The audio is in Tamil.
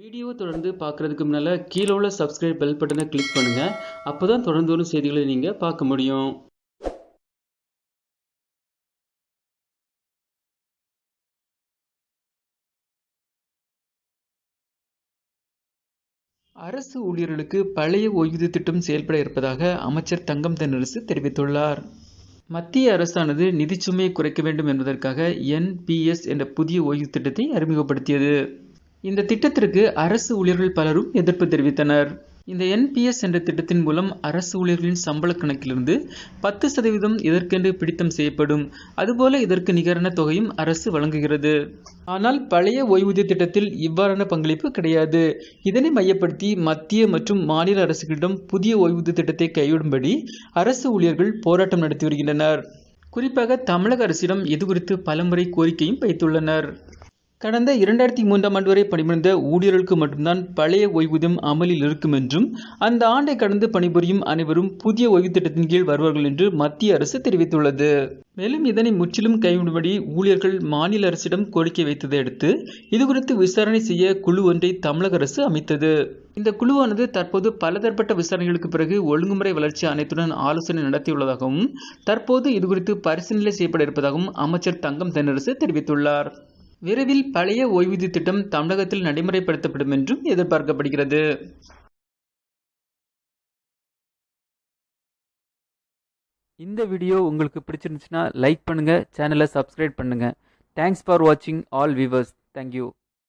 வீடியோ தொடர்ந்து பார்க்குறதுக்கு முன்னால் கீழே உள்ள சப்ஸ்கிரைப் பெல் பட்டனை கிளிக் பண்ணுங்கள் அப்போ தான் தொடர்ந்து வரும் செய்திகளை நீங்கள் பார்க்க முடியும். அரசு ஊழியர்களுக்கு பழைய ஓய்வூதிய திட்டம் செயல்பட இருப்பதாக அமைச்சர் தங்கம் தென்னரசு தெரிவித்துள்ளார். மத்திய அரசானது நிதிச்சுமையை குறைக்க வேண்டும் என்பதற்காக என்பிஎஸ் என்ற புதிய ஓய்வு திட்டத்தை அறிமுகப்படுத்தியது. இந்த திட்டத்திற்கு அரசு ஊழியர்கள் பலரும் எதிர்ப்பு தெரிவித்தனர். இந்த என்பிஎஸ் என்ற திட்டத்தின் மூலம் அரசு ஊழியர்களின் சம்பள கணக்கிலிருந்து பத்து சதவீதம் இதற்கென்று பிடித்தம் செய்யப்படும். அதுபோல இதற்கு நிகரான தொகையும் அரசு வழங்குகிறது. ஆனால் பழைய ஓய்வூதிய திட்டத்தில் இவ்வாறான பங்களிப்பு கிடையாது. இதனை மையப்படுத்தி மத்திய மற்றும் மாநில அரசுகளிடம் புதிய ஓய்வூதிய திட்டத்தை கைவிடும்படி அரசு ஊழியர்கள் போராட்டம் நடத்தி வருகின்றனர். குறிப்பாக தமிழக அரசிடம் இது குறித்து பலமுறை கோரிக்கையும் வைத்துள்ளனர். கடந்த இரண்டாயிரத்தி மூன்றாம் ஆண்டு வரை பணிபுரிந்த ஊழியர்களுக்கு மட்டும்தான் பழைய ஓய்வூதியம் அமலில் இருக்கும் என்றும் அந்த ஆண்டை கடந்து பணிபுரியும் அனைவரும் புதிய ஓய்வு திட்டத்தின் கீழ் வருவார்கள் என்று மத்திய அரசு தெரிவித்துள்ளது. மேலும் இதனை முற்றிலும் கைவிடும்படி ஊழியர்கள் மாநில அரசிடம் கோரிக்கை வைத்ததை அடுத்து இதுகுறித்து விசாரணை செய்ய குழு ஒன்றை தமிழக அரசு அமைத்தது. இந்த குழுவானது தற்போது பலதரப்பட்ட விசாரணைகளுக்கு பிறகு ஒழுங்குமுறை வளர்ச்சி அனைத்துடன் ஆலோசனை நடத்தியுள்ளதாகவும் தற்போது இதுகுறித்து பரிசீலனை செய்யப்பட இருப்பதாகவும் அமைச்சர் தங்கம் தென்னரசு தெரிவித்துள்ளார். விரைவில் பழைய ஓய்வூதிய திட்டம் தமிழகத்தில் நடைமுறைப்படுத்தப்படும் என்றும் எதிர்பார்க்கப்படுகிறது. இந்த வீடியோ உங்களுக்கு பிடிச்சிருந்துச்சுன்னா லைக் பண்ணுங்கள் சேனலை சப்ஸ்கிரைப் பண்ணுங்கள் தேங்க்ஸ் ஃபார் வாட்சிங் ஆல் வியூவர்ஸ் தேங்க்யூ